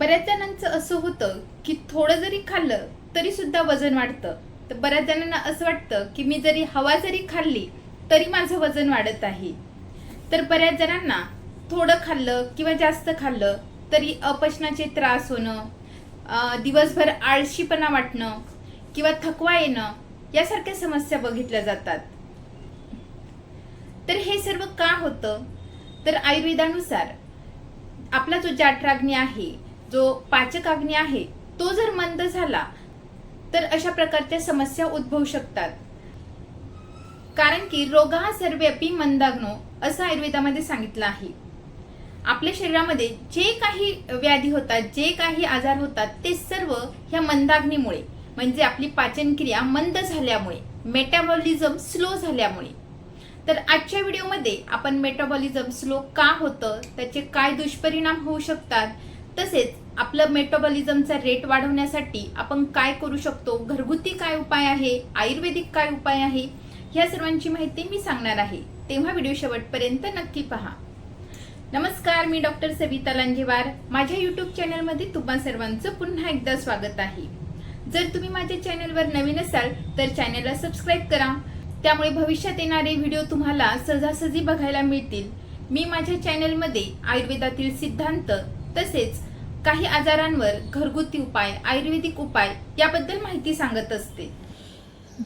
बऱ्याच जणांचं असं होतं की थोडं जरी खाल्लं तरी सुद्धा वजन वाढतं. तर बऱ्याच जणांना असं वाटतं की मी जरी हवा जरी खाल्ली तरी माझं वजन वाढत आहे. तर बऱ्याच जणांना थोडं खाल्लं किंवा जास्त खाल्लं तरी अपचनाचे त्रास होणं दिवसभर आळशीपणा वाटणं किंवा थकवा येणं यासारख्या समस्या बघितल्या जातात. तर हे सर्व का होतं? तर आयुर्वेदानुसार आपला जो जाठराग्नी आहे जो पाचकाग्नी आहे तो जर मंद झाला तर अशा प्रकारच्या समस्या उद्भवू शकतात. कारण की रोगा सर्व्यापी मंदाग्नो असं आयुर्वेदामध्ये सांगितलं आहे. आपल्या शरीरामध्ये जे काही व्याधी होतात जे काही आजार होतात ते सर्व ह्या मंदाग्नीमुळे म्हणजे आपली पाचनक्रिया मंद झाल्यामुळे मेटाबॉलिझम स्लो झाल्यामुळे. तर आजच्या व्हिडिओमध्ये आपण मेटाबॉलिझम स्लो का होतं त्याचे काय दुष्परिणाम होऊ शकतात तसेच आपलं मेटाबॉलिझमचा रेट वाढवण्यासाठी आपण काय करू शकतो? घरगुती काय उपाय आहे? आयुर्वेदिक काय उपाय आहे? ह्या सर्वांची माहिती मी सांगणार आहे. तेव्हा व्हिडिओ शेवटपर्यंत नक्की पहा. नमस्कार मी डॉक्टर सविता लांजेवार. माझ्या युट्यूब चॅनलमध्ये तुम्हा सर्वांचं पुन्हा एकदा स्वागत आहे. जर तुम्ही माझ्या चॅनलवर नवीन असाल तर चॅनलला सबस्क्राईब करा. त्यामुळे भविष्यात येणारे व्हिडिओ तुम्हाला सहजासहजी बघायला मिळतील. मी माझ्या चॅनलमध्ये आयुर्वेदातील सिद्धांत तसेच काही आजारांवर घरगुती उपाय आयुर्वेदिक उपाय याबद्दल माहिती सांगत असते.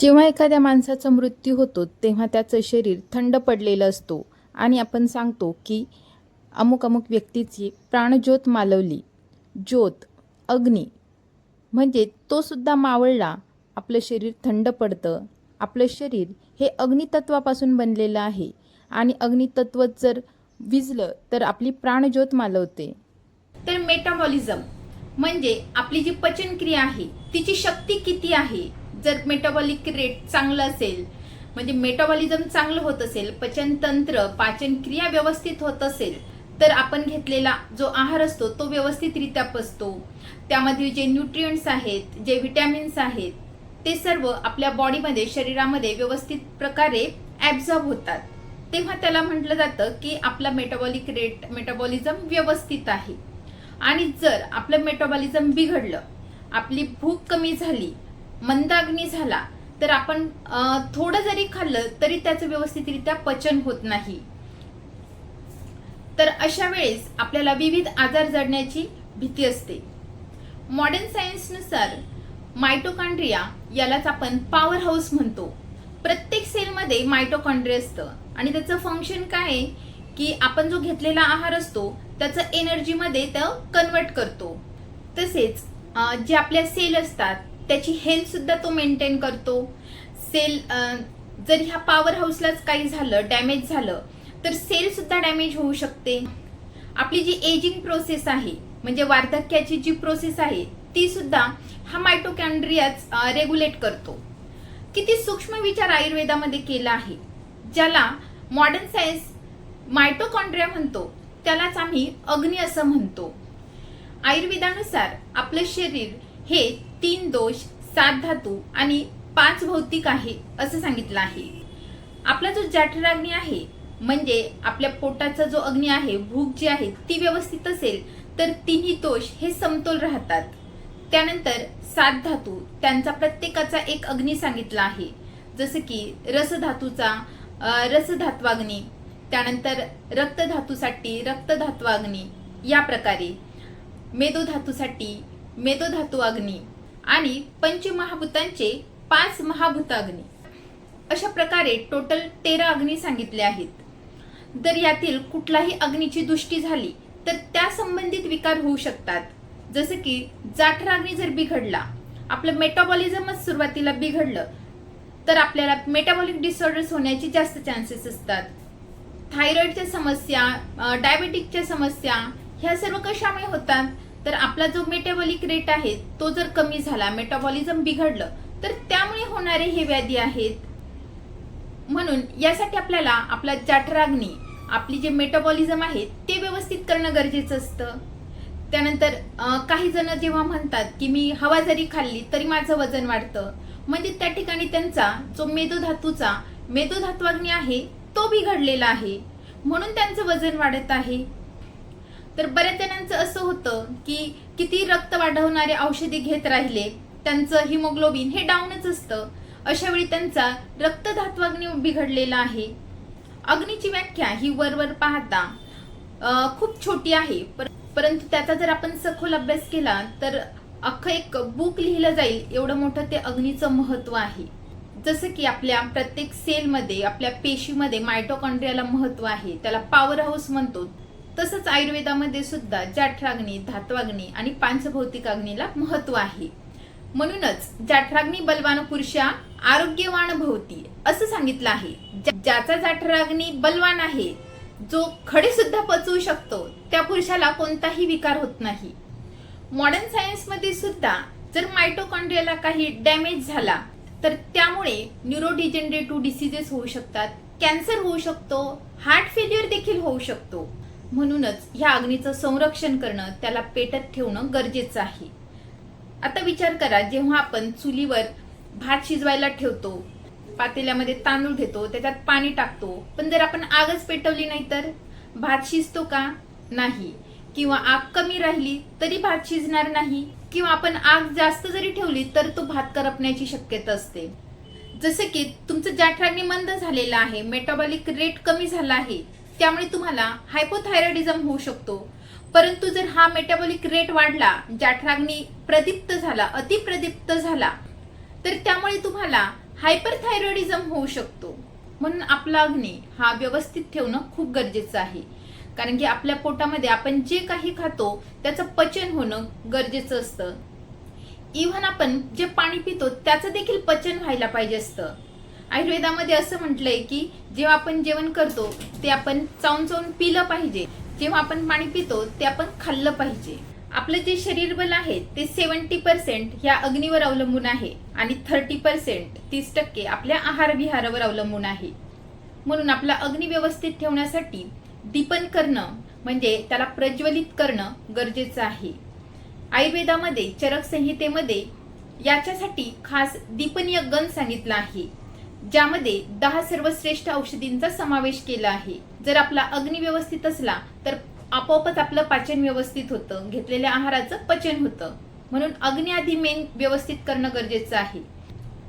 जेव्हा एखाद्या माणसाचा मृत्यू होतो तेव्हा त्याचं शरीर थंड पडलेलं असतो आणि आपण सांगतो की अमुक अमुक व्यक्तीची प्राणज्योत मालवली. ज्योत अग्नी म्हणजे तो सुद्धा मावळला आपलं शरीर थंड पडतं. आपलं शरीर हे अग्नितत्वापासून बनलेलं आहे आणि अग्नितत्व जर विजलं तर आपली प्राणज्योत मालवते. तर मेटाबॉलिझम म्हणजे आपली जी पचनक्रिया आहे तिची शक्ती किती आहे? जर मेटाबॉलिक रेट चांगलं असेल म्हणजे मेटाबॉलिझम चांगलं होत असेल पचनतंत्र पाचनक्रिया व्यवस्थित होत असेल तर आपण घेतलेला जो आहार असतो तो व्यवस्थितरित्या पचतो. त्यामध्ये जे न्यूट्रियंट्स आहेत जे व्हिटॅमिन्स आहेत ते सर्व आपल्या बॉडीमध्ये शरीरामध्ये व्यवस्थित प्रकारे ॲब्झॉर्ब होतात. तेव्हा त्याला म्हटलं जातं की आपला मेटाबॉलिक रेट मेटाबॉलिझम व्यवस्थित आहे. आणि जर आपलं मेटाबॉलिझम बिघडलं आपली भूक कमी झाली मंदाग्नी झाला तर आपण थोडं जरी खाल्लं तरी त्याचं व्यवस्थितरित्या पचन होत नाही. तर अशा वेळेस आपल्याला विविध आजार जडण्याची भीती असते. मॉडर्न सायन्सनुसार मायटोकॉन्ड्रिया यालाच आपण पॉवर हाऊस म्हणतो. प्रत्येक सेलमध्ये मायटोकॉन्ड्रिया असतं. आणि त्याचं फंक्शन काय आहे? की आपण जो घेतलेला आहार असतो त्याचं एनर्जीमध्ये तो कन्वर्ट करतो. तसेच जे आपल्या सेल असतात त्याची हेल्थ सुद्धा तो मेंटेन करतो. सेल जर ह्या पॉवर हाऊसलाच काही झालं डॅमेज झालं तर सेल सुद्धा डॅमेज होऊ शकते. आपली जी एजिंग प्रोसेस आहे म्हणजे वार्धक्याची जी प्रोसेस आहे ती सुद्धा हा मायटोकॅन्ड्रियाच रेग्युलेट करतो. किती सूक्ष्म विचार आयुर्वेदामध्ये केला आहे ज्याला मॉडर्न सायन्स मायटोकॉन्ड्रिया म्हणतो त्यालाच आम्ही अग्नी असं म्हणतो. आयुर्वेदानुसार आपलं शरीर हे तीन दोष सात धातू आणि पाच भौतिक आहे असं सांगितलं आहे. आपला जो जठराग्नी आहे म्हणजे आपल्या पोटाचा जो अग्नी आहे भूक जी आहे ती व्यवस्थित असेल तर तिन्ही दोष हे समतोल राहतात. त्यानंतर सात धातू त्यांचा प्रत्येकाचा एक अग्नी सांगितला आहे. जसं की रसधातूचा रसधात्वाग्नी त्यानंतर रक्तधातूसाठी रक्तधात्वाग्नी या प्रकारे. मेदोधातूसाठी मेदोधातू अग्नी आणि पंचमहाभूतांचे पाच महाभूताग्नी. अशा प्रकारे टोटल तेरा अग्नी सांगितले आहेत. जर यातील कुठलाही अग्नीची दृष्टी झाली तर त्या संबंधित विकार होऊ शकतात. जसं की जाठराग्नी जर बिघडला आपलं मेटाबॉलिझमच सुरुवातीला बिघडलं तर आपल्याला मेटाबॉलिक डिसऑर्डर्स होण्याचे जास्त चान्सेस असतात. थायरॉइडच्या समस्या डायबेटिकच्या समस्या ह्या सर्व कशामुळे होतात? तर आपला जो मेटाबॉलिक रेट आहे तो जर कमी झाला मेटाबॉलिझम बिघडलं तर त्यामुळे होणारे हे व्याधी आहेत. म्हणून यासाठी आपल्याला आपला जाठराग्नी आपली जे मेटाबॉलिझम आहे ते व्यवस्थित करणं गरजेचं असतं. त्यानंतर काही जण जेव्हा म्हणतात की मी हवा जरी खाल्ली तरी माझं वजन वाढतं. म्हणजे त्या ठिकाणी त्यांचा जो मेदोधातूचा मेदोधात्वाग्नी आहे तो बिघडलेला आहे. म्हणून त्यांचं वजन वाढत आहे. तर बऱ्याच जणांचं असं होतं की किती रक्त वाढवणारे औषधे घेत राहिले त्यांचं हिमोग्लोबिन हे डाऊनच असतं. अशा वेळी त्यांचा रक्तधात्वाग्नी बिघडलेला आहे. अग्नीची व्याख्या ही वरवर पाहता खूप छोटी आहे. पर- परंतु त्याचा जर आपण सखोल अभ्यास केला तर अख्खं एक बुक लिहिलं जाईल एवढं मोठं ते अग्नीचं महत्त्व आहे. जसं की आपल्या प्रत्येक सेलमध्ये आपल्या पेशीमध्ये मायटोकॉन्ड्रियाला महत्त्व आहे त्याला पॉवर हाऊस म्हणतो. तसंच आयुर्वेदामध्ये सुद्धा जाठराग्नी धात्वाग्नी आणि पांचभौतिक अग्नीला महत्त्व आहे. म्हणूनच जाठराग्नी बलवान पुरुषा आरोग्यवान भवती असं सांगितलं आहे. ज्याचा जाठराग्नी बलवान आहे जो खडे सुद्धा पचवू शकतो त्या पुरुषाला कोणताही विकार होत नाही. मॉडर्न सायन्समध्ये सुद्धा जर मायटोकॉन्ड्रियाला काही डॅमेज झाला तर त्यामुळे न्यूरोडिजेनरेटिव्ह डिसिजेस होऊ शकतात कॅन्सर होऊ शकतो हार्ट फेल्युअर देखील होऊ शकतो. म्हणूनच ह्या अग्नीचं संरक्षण करणं त्याला पेटत ठेवणं गरजेचं आहे. आता विचार करा जेव्हा आपण चुलीवर भात शिजवायला ठेवतो पातेल्यामध्ये तांदूळ घेतो त्याच्यात पाणी टाकतो पण जर आपण आगच पेटवली नाही तर? भात शिजतो का? नाही. किंवा आग कमी राहिली तरी भात शिजणार नाही. किंवा आपण आग जास्त जरी ठेवली तर तो भात करपण्याची शक्यता असते. जसं की तुमचं जाठराग्नी मंद झालेलं आहे मेटाबॉलिक रेट कमी झाला आहे त्यामुळे तुम्हाला हायपोथायरॉइडिझम होऊ शकतो. परंतु जर हा मेटाबॉलिक रेट वाढला जाठराग्नी प्रदीप्त झाला अतिप्रदीप्त झाला तर त्यामुळे तुम्हाला हायपरथायरॉइडिझम होऊ शकतो. म्हणून आपला अग्नी हा व्यवस्थित ठेवणं खूप गरजेचं आहे. कारण की आपल्या पोटामध्ये आपण जे काही खातो त्याचं पचन होणं गरजेचं असतं. इव्हन आपण जे पाणी पितो त्याचं देखील पचन व्हायला पाहिजे असतं. आयुर्वेदामध्ये असं म्हटलंय की जेव्हा आपण जेवण करतो ते आपण चावून चावून पिलं पाहिजे. जेव्हा आपण पाणी पितो ते आपण खाल्लं पाहिजे. आपलं जे शरीर बल आहे ते सेवन्टी पर्सेंट ह्या अग्नीवर अवलंबून आहे आणि थर्टी पर्सेंट तीस टक्के आपल्या आहार विहारावर अवलंबून आहे. म्हणून आपला अग्नी व्यवस्थित ठेवण्यासाठी दीपन करणं म्हणजे त्याला प्रज्वलित करणं गरजेचं आहे. आयुर्वेदामध्ये चरक संहितेमध्ये याच्यासाठी खास दीपनीय गण सांगितलं आहे ज्यामध्ये दहा सर्वश्रेष्ठ औषधींचा समावेश केला आहे. जर आपला अग्नी व्यवस्थित असला तर आपोआपच आपलं पाचन व्यवस्थित होतं घेतलेल्या आहाराचं पचन होतं. म्हणून अग्नी आधी मेन व्यवस्थित करणं गरजेचं आहे.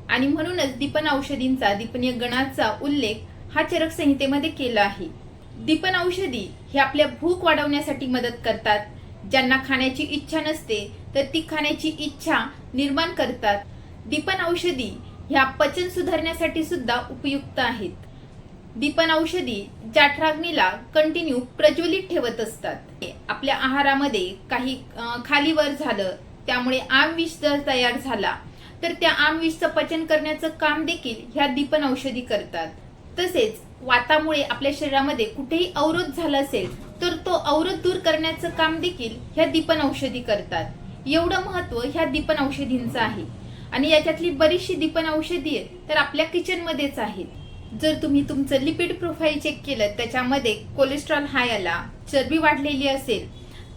आणि म्हणूनच दीपन औषधींचा दीपनीय गणाचा उल्लेख हा चरक संहितेमध्ये केला आहे. दीपन औषधी हे आपल्या भूक वाढवण्यासाठी मदत करतात. ज्यांना खाण्याची इच्छा नसते तर ती खाण्याची इच्छा निर्माण करतात. दीपन औषधी ह्या पचन सुधारण्यासाठी सुद्धा उपयुक्त आहेत. दीपन औषधी जाठराग्नीला कंटिन्यू प्रज्वलित ठेवत असतात. आपल्या आहारामध्ये काही खाली खालीवर झालं त्यामुळे आमविष जर तयार झाला तर त्या आमविषचं पचन करण्याचं काम देखील ह्या दीपन औषधी करतात. तसेच वातामुळे आपल्या शरीरामध्ये कुठेही अवरोध झाला असेल तर तो अवरोध दूर करण्याचं काम देखील ह्या दीपन औषधी करतात. एवढं महत्त्व ह्या दीपन औषधींचं आहे. आणि याच्यातली बरीचशी दीपन औषधी आहेत तर आपल्या किचनमध्येच आहेत. जर तुम्ही तुमचं लिपिड प्रोफाईल चेक केलं त्याच्यामध्ये कोलेस्ट्रॉल हाय आला चरबी वाढलेली असेल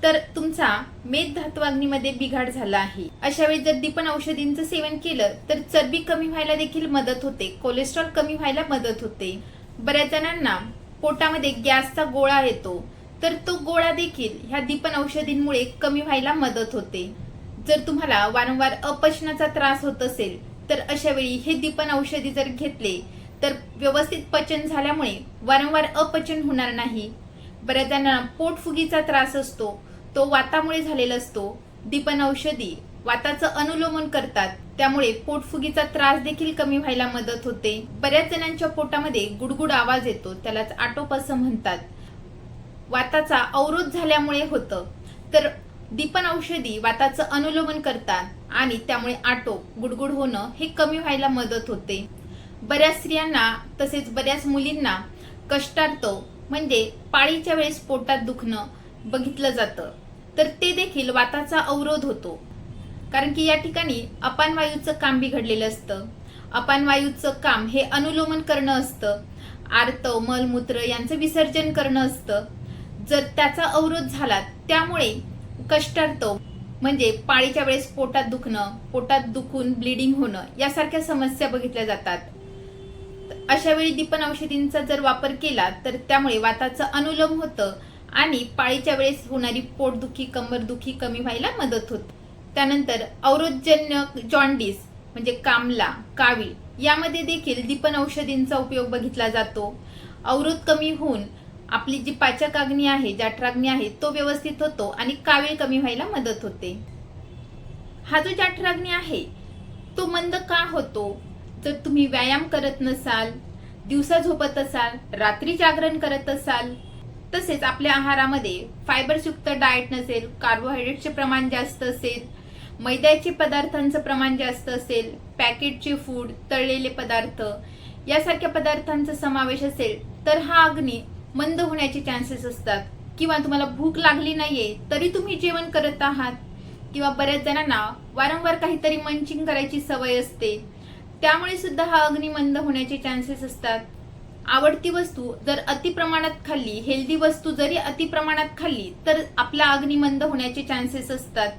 तर तुमचा मेद धातवाग्नीमध्ये बिघाड झाला आहे. अशा वेळी जर दीपन औषधींचं सेवन केलं तर चरबी कमी व्हायला देखील मदत होते कोलेस्ट्रॉल कमी व्हायला मदत होते. बऱ्याच जणांना पोटामध्ये गॅसचा गोळा येतो तर तो गोळा देखील ह्या दीपन औषधींमुळे कमी व्हायला मदत होते. जर तुम्हाला वारंवार अपचनाचा त्रास होत असेल तर अशा वेळी हे दीपन औषधी जर घेतले तर व्यवस्थित पचन झाल्यामुळे वारंवार अपचन होणार नाही. बऱ्याच जणांना पोटफुगीचा त्रास असतो तो वातामुळे झालेला असतो. दीपन औषधी वाताचं अनुलोमन करतात. त्यामुळे पोटफुगीचा त्रास देखील कमी व्हायला मदत होते. बऱ्याच जणांच्या पोटामध्ये गुडगुड आवाज येतो. त्यालाच आटोप असं म्हणतात. वाताचा अवरोध झाल्यामुळे होतं. तर दीपन औषधी वाताचं अनुलोमन करतात आणि त्यामुळे आटोप गुडगुड होणं हे कमी व्हायला मदत होते. बऱ्याच स्त्रियांना तसेच बऱ्याच मुलींना कष्टार्थ म्हणजे पाळीच्या वेळेस पोटात दुखणं बघितलं जातं. तर ते देखील वाताचा अवरोध होतो. कारण की या ठिकाणी अपान वायूचं काम बिघडलेलं असतं. अपान वायूचं काम हे अनुलोमन करणं असतं. आर्तव मलमूत्र यांचं विसर्जन करणं असतं. जर त्याचा अवरोध झाला त्यामुळे कष्टार्थ म्हणजे पाळीच्या वेळेस पोटात दुखणं पोटात दुखून ब्लिडिंग होणं यासारख्या समस्या बघितल्या जातात. अशा वेळी दीपन औषधींचा जर वापर केला तर त्यामुळे वाताचं अनुलोम होतं आणि पाळीच्या वेळेस होणारी पोटदुखी कंबरदुखी कमी व्हायला मदत होते. त्यानंतर अवरोधजन्य जॉन्डिस म्हणजे कामला कावीळ यामध्ये देखील दीपन औषधींचा उपयोग बघितला जातो. अवरोध कमी होऊन आपली जी पाचक अग्नी आहे जाठराग्नी आहे तो व्यवस्थित होतो आणि कावीळ कमी व्हायला मदत होते. हा जो जाठराग्नी आहे तो मंद का होतो? जर तुम्ही व्यायाम करत नसाल दिवसा झोपत असाल रात्री जागरण करत असाल तसेच आपल्या आहारामध्ये फायबर्सयुक्त डाएट नसेल कार्बोहायड्रेटचे प्रमाण जास्त असेल मैद्याचे पदार्थांचं प्रमाण जास्त असेल पॅकेटचे फूड तळलेले पदार्थ यासारख्या पदार्थांचा समावेश असेल तर हा अग्नी मंद होण्याचे चान्सेस असतात. किंवा तुम्हाला भूक लागली नाहीये तरी तुम्ही जेवण करत आहात. किंवा बऱ्याच जणांना वारंवार काहीतरी मंचिंग करायची सवय असते. त्यामुळे सुद्धा हा अग्नी मंद होण्याचे चान्सेस असतात. आवडती वस्तू जर अति प्रमाणात खाल्ली हेल्दी वस्तू जरी अति प्रमाणात खाल्ली तर आपला अग्नी मंद होण्याचे चान्सेस असतात.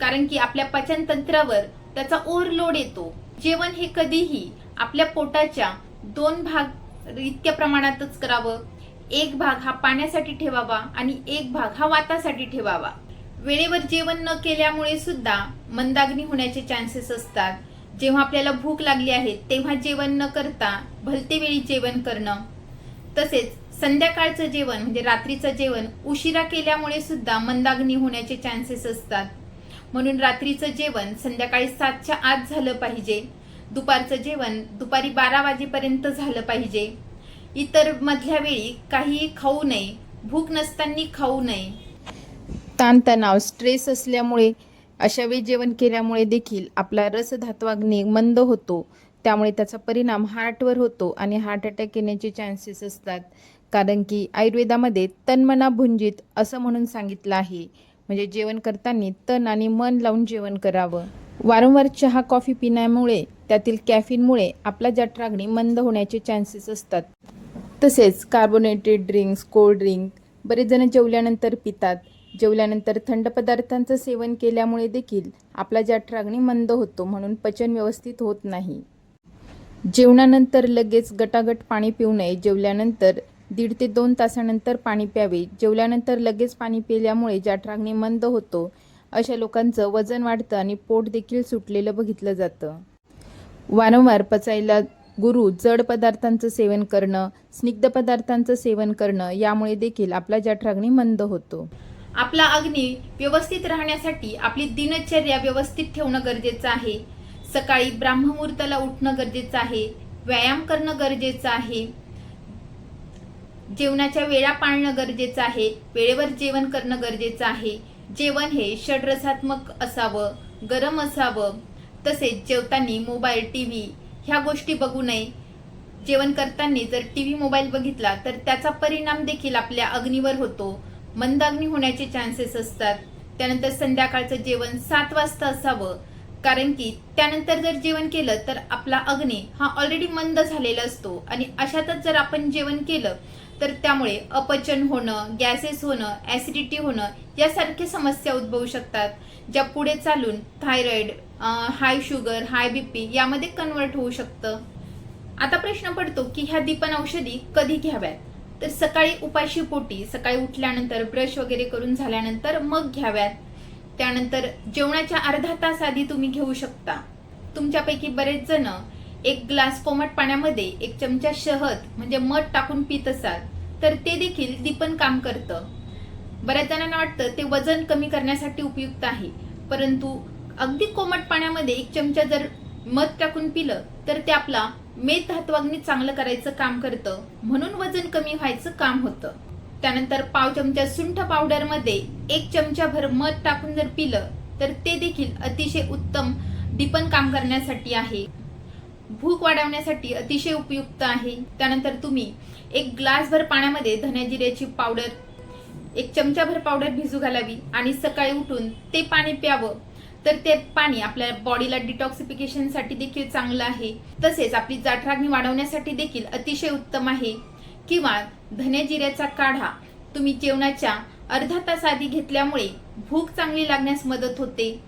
कारण की आपल्या पचन तंत्रावर त्याचा ओव्हरलोड येतो. जेवण हे कधीही आपल्या पोटाच्या दोन भाग इतक्या प्रमाणातच करावं. एक भाग हा पाण्यासाठी ठेवावा आणि एक भाग हा वातासाठी ठेवावा. वेळेवर जेवण न केल्यामुळे सुद्धा मंदाग्नी होण्याचे चान्सेस असतात. जेव्हा आपल्याला भूक लागली आहे तेव्हा जेवण न करता भलते वेळी जेवण करणं. तसेच संध्याकाळचं जेवण म्हणजे रात्रीचं जेवण उशिरा केल्यामुळे सुद्धा मंदाग्नी होण्याचे चान्सेस असतात. म्हणून रात्रीचं जेवण संध्याकाळी सातच्या आत झालं पाहिजे. दुपारचं जेवण दुपारी बारा वाजेपर्यंत झालं पाहिजे. इतर मधल्या वेळी काहीही खाऊ नये भूक नसताना खाऊ नये. ताणतणाव स्ट्रेस असल्यामुळे अशा वेळी जेवण केल्यामुळे देखील आपला रसधात्वाग्नी मंद होतो. त्यामुळे त्याचा परिणाम हार्टवर होतो आणि हार्ट अटॅक येण्याचे चान्सेस असतात. कारण की आयुर्वेदामध्ये तन्मना भुंजित असं म्हणून सांगितलं आहे. म्हणजे जेवण करताना तन आणि मन लावून जेवण करावं. वारंवार चहा कॉफी पिण्यामुळे त्यातील कॅफिनमुळे आपला जठराग्नी मंद होण्याचे चान्सेस असतात. तसेच कार्बोनेटेड ड्रिंक्स कोल्ड ड्रिंक बरेच जण जेवल्यानंतर पितात. जेवल्यानंतर थंड पदार्थांचं सेवन केल्यामुळे देखील आपला जठराग्नी मंद होतो म्हणून पचन व्यवस्थित होत नाही. जेवणानंतर लगेच गटागट पाणी पिऊ नये. जेवल्यानंतर दीड ते दोन तासानंतर पाणी प्यावे. जेवल्यानंतर लगेच पाणी पिल्यामुळे जठराग्नी मंद होतो. अशा लोकांचं वजन वाढतं आणि पोट देखील सुटलेलं बघितलं जातं. वारंवार पचायला गुरु जड पदार्थांचं सेवन करणं स्निग्ध पदार्थांचं सेवन करणं यामुळे देखील आपला जठराग्नी मंद होतो. आपला अग्नी व्यवस्थित राहण्यासाठी आपली दिनचर्या व्यवस्थित ठेवणं गरजेचं आहे. सकाळी ब्राह्ममुहूर्ताला उठणं गरजेचं आहे. व्यायाम करणं गरजेचं आहे. जेवणाच्या वेळा पाळणं गरजेचं आहे वेळेवर जेवण करणं गरजेचं आहे. जेवण हे षडरसात्मक असावं गरम असावं. तसेच जेवताना मोबाईल टी व्ही ह्या गोष्टी बघू नये. जेवण करताना जर टी व्ही मोबाईल बघितला तर त्याचा परिणाम देखील आपल्या अग्नीवर होतो. मंद अग्नी होण्याचे चान्सेस असतात. त्यानंतर संध्याकाळचं जेवण सात वाजता असावं. कारण की त्यानंतर जर जेवण केलं तर आपला अग्नी हा ऑलरेडी मंद झालेला असतो. आणि अशातच जर आपण जेवण केलं तर त्यामुळे अपचन होणं गॅसेस होणं ऍसिडिटी होणं यासारख्या समस्या उद्भवू शकतात ज्या पुढे चालून thyroid high sugar high BP यामध्ये कन्वर्ट होऊ शकतं. आता प्रश्न पडतो की ह्या दीपन औषधी कधी घ्याव्यात? तर सकाळी उपाशी पोटी सकाळी उठल्यानंतर ब्रश वगैरे करून झाल्यानंतर मग घ्याव्यात. त्यानंतर जेवणाच्या अर्धा तास आधी तुम्ही घेऊ शकता. तुमच्यापैकी बरेच जण एक ग्लास कोमट पाण्यामध्ये एक चमचा शहद म्हणजे मध टाकून पित असाल तर ते देखील दीपन काम करतं. बऱ्याच जणांना वाटतं ते वजन कमी करण्यासाठी उपयुक्त आहे. परंतु अगदी कोमट पाण्यामध्ये एक चमचा जर मध टाकून पिलं तर ते आपला मेद धातवाग्नी चांगलं करायचं काम करतं. म्हणून वजन कमी व्हायचं काम होतं. त्यानंतर पाव चमचा सुंठ पावडरमध्ये एक चमचा भर मध टाकून जर पिलं तर ते देखील अतिशय उत्तम दीपन काम करण्यासाठी आहे. भूक वाढवण्यासाठी अतिशय उपयुक्त आहे. त्यानंतर तुम्ही एक ग्लासभर पाण्यामध्ये धन्याजिऱ्याची पावडर एक चमचाभर पावडर भिजू घालावी आणि सकाळी उठून ते पाणी प्यावं. तर ते पाणी आपल्या बॉडीला डिटॉक्सिफिकेशनसाठी देखील चांगलं आहे. तसेच आपली जाठराग्नी वाढवण्यासाठी देखील अतिशय उत्तम आहे. किंवा धनेजिऱ्याचा काढा. तुम्ही जेवणाच्या अर्धा तास आधी घेतल्यामुळे भूक चांगली लागण्यास मदत होते.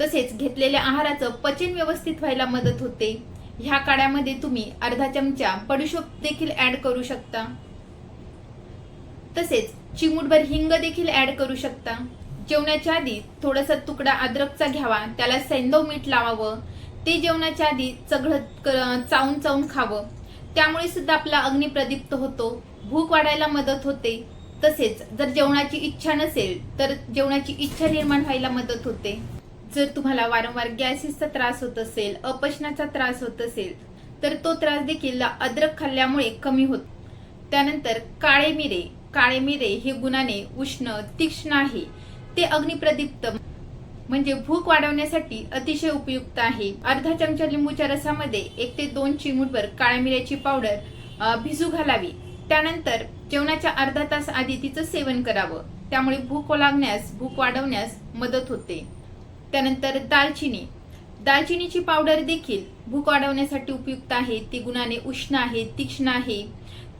तसेच घेतलेल्या आहाराचं पचन व्यवस्थित व्हायला मदत होते. ह्या काड्यामध्ये तुम्ही अर्धा चमचा पडुशोप देखील ऍड करू शकता. तसेच चिमूटभर हिंग देखील ऍड करू शकता. जेवणाच्या आधी थोडासा तुकडा अद्रकचा घ्यावा त्याला सैंदव मीठ लावावं. ते जेवणाच्या आधी चघळत चावून चावून खावं. त्यामुळे सुद्धा आपला अग्नी प्रदीप्त होतो. भूक वाढायला मदत होते. तसेच जर जेवणाची इच्छा नसेल तर जेवणाची इच्छा निर्माण व्हायला मदत होते. जर तुम्हाला वारंवार गॅसेसचा त्रास होत असेल अपचनाचा त्रास होत असेल तर तो त्रास देखील अद्रक खाल्ल्यामुळे कमी होतो. त्यानंतर काळे मिरे काळे मिरे हे गुणाने उष्ण तीक्ष्ण आहे. ते अग्निप्रदीप्त म्हणजे भूक वाढवण्यासाठी अतिशय उपयुक्त आहे. अर्धा चमचा लिंबूच्या रसामध्ये एक ते दोन चिमूटभर काळ्या मिऱ्याची पावडर भिजू घालावी. त्यानंतर जेवणाच्या अर्धा तास आधी तिचं सेवन करावं. त्यामुळे भूक लागण्यास भूक वाढवण्यास मदत होते. त्यानंतर दालचिनी. दालचिनीची पावडर देखील भूक वाढवण्यासाठी उपयुक्त आहे. ती गुणाने उष्ण आहे तीक्ष्ण आहे.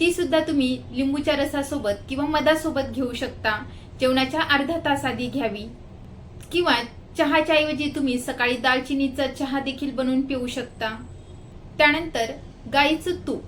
ती सुद्धा तुम्ही लिंबूच्या रसासोबत किंवा मधासोबत घेऊ शकता. जेवणाच्या अर्धा तास आधी घ्यावी. किंवा चहाच्या ऐवजी तुम्ही सकाळी दालचिनीचा चहा देखील बनवून पिऊ शकता. त्यानंतर गाईचं तूप.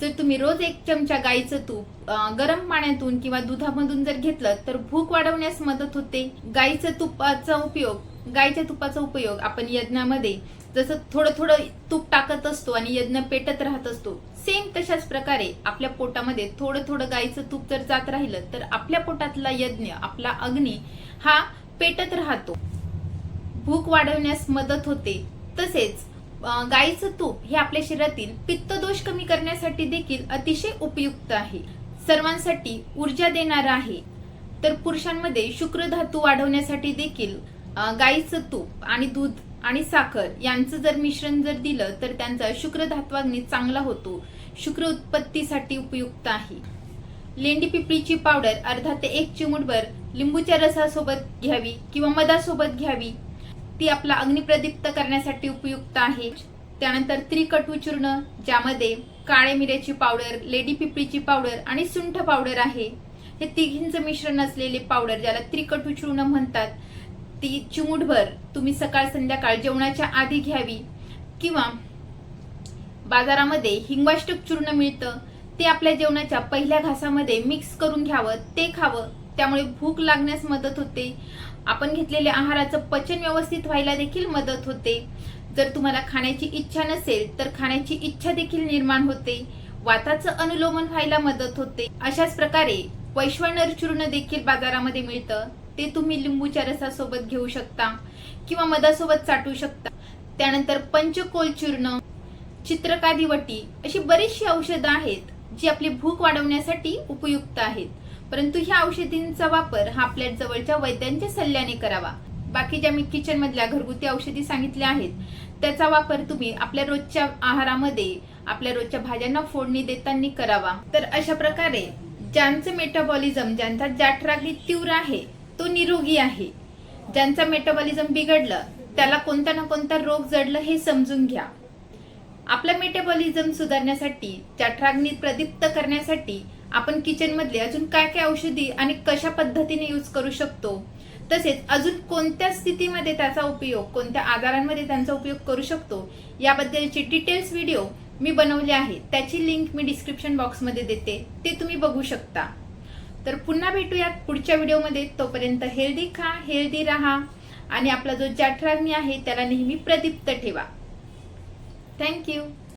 जर तुम्ही रोज एक चमचा गाईचं तूप गरम पाण्यातून किंवा दुधामधून जर घेतलं तर भूक वाढवण्यास मदत होते. गाईचं तुपाचा उपयोग गायच्या तुपाचा उपयोग आपण यज्ञामध्ये जसं थोडं थोडं तूप टाकत असतो आणि यज्ञ पेटत राहत असतो सेम तशाच प्रकारे आपल्या पोटामध्ये थोडं थोडं गाईचं तूप जर जात राहिलं तर आपल्या पोटातला यज्ञ आपला अग्नी हा पेटत राहतो. भूक वाढवण्यास मदत होते. तसेच गायीचं गाईचं तूप हे आपल्या शरीरातील पित्तदोष कमी करण्यासाठी देखील अतिशय उपयुक्त आहे. सर्वांसाठी ऊर्जा देणार आहे. तर पुरुषांमध्ये शुक्र धातू वाढवण्यासाठी देखील गाईचं तूप आणि दूध आणि साखर यांचं जर मिश्रण जर दिलं तर त्यांचा शुक्र धात्वाग्नी चांगला होतो. शुक्र उत्पत्तीसाठी उपयुक्त आहे. लेंडी पिपळीची पावडर अर्धा ते एक चिमूटभर लिंबूच्या रसासोबत घ्यावी किंवा मधासोबत घ्यावी. ती आपला अग्निप्रदीप्त करण्यासाठी उपयुक्त आहे. त्यानंतर त्रिकटू चूर्ण ज्यामध्ये काळे मिऱ्याची पावडर लेडी पिपळीची पावडर आणि सुंठ पावडर आहे. हे तिघींचं मिश्रण असलेले पावडर ज्याला त्रिकटू चूर्ण म्हणतात ती चिमूटभर तुम्ही सकाळ संध्याकाळ जेवणाच्या आधी घ्यावी. किंवा बाजारामध्ये हिंगवाष्टक चूर्ण मिळतं ते आपल्या जेवणाच्या पहिल्या घासामध्ये मिक्स करून घ्यावं ते खावं त्यामुळे भूक लागण्यास मदत होते. आपण घेतलेल्या आहाराचं पचन व्यवस्थित व्हायला देखील मदत होते. जर तुम्हाला खाण्याची इच्छा नसेल तर खाण्याची इच्छा देखील निर्माण होते. वाताचं अनुलोमन व्हायला मदत होते. अशाच प्रकारे वैश्वानर चूर्ण देखील बाजारामध्ये मिळतं. ते तुम्ही लिंबूच्या रसासोबत घेऊ शकता किंवा मधासोबत चाटू शकता. त्यानंतर पंचकोल चूर्ण चित्रकादिवटी अशी बरीचशी औषधं आहेत जी आपली भूक वाढवण्यासाठी उपयुक्त आहेत. परंतु ह्या औषधींचा वापर हा आपल्या जवळच्या वैद्यांच्या सल्ल्याने करावा. बाकी ज्या मी किचन मधल्या घरगुती औषधी सांगितल्या आहेत. त्याचा वापर तुम्ही आपल्या रोजच्या आहारामध्ये आपल्या रोजच्या भाज्यांना फोडणी देताना करावा. तर अशा प्रकारे ज्यांचं मेटाबॉलिझम ज्यांचा जाठरागी तीव्र आहे तो निरोगी आहे. ज्यांचा मेटाबॉलिझम बिघडलं त्याला कोणता ना कोणता रोग जडलं हे समजून घ्या. आपलं मेटाबॉलिझम सुधारण्यासाठी जठराग्नी प्रदीप्त करण्यासाठी आपण किचनमधले अजून काय काय औषधी आणि कशा पद्धतीने यूज करू शकतो? तसेच अजून कोणत्या स्थितीमध्ये त्याचा उपयोग कोणत्या आजारांमध्ये त्यांचा उपयोग करू शकतो? याबद्दलचे डिटेल्स व्हिडिओ मी बनवले आहे. त्याची लिंक मी डिस्क्रिप्शन बॉक्समध्ये देते. ते तुम्ही बघू शकता. तर पुन्हा भेटूयात पुढच्या व्हिडिओमध्ये. तोपर्यंत हेल्दी खा हेल्दी राहा. आणि आपला जो जाठराग्नी आहे त्याला नेहमी प्रदीप्त ठेवा. थँक्यू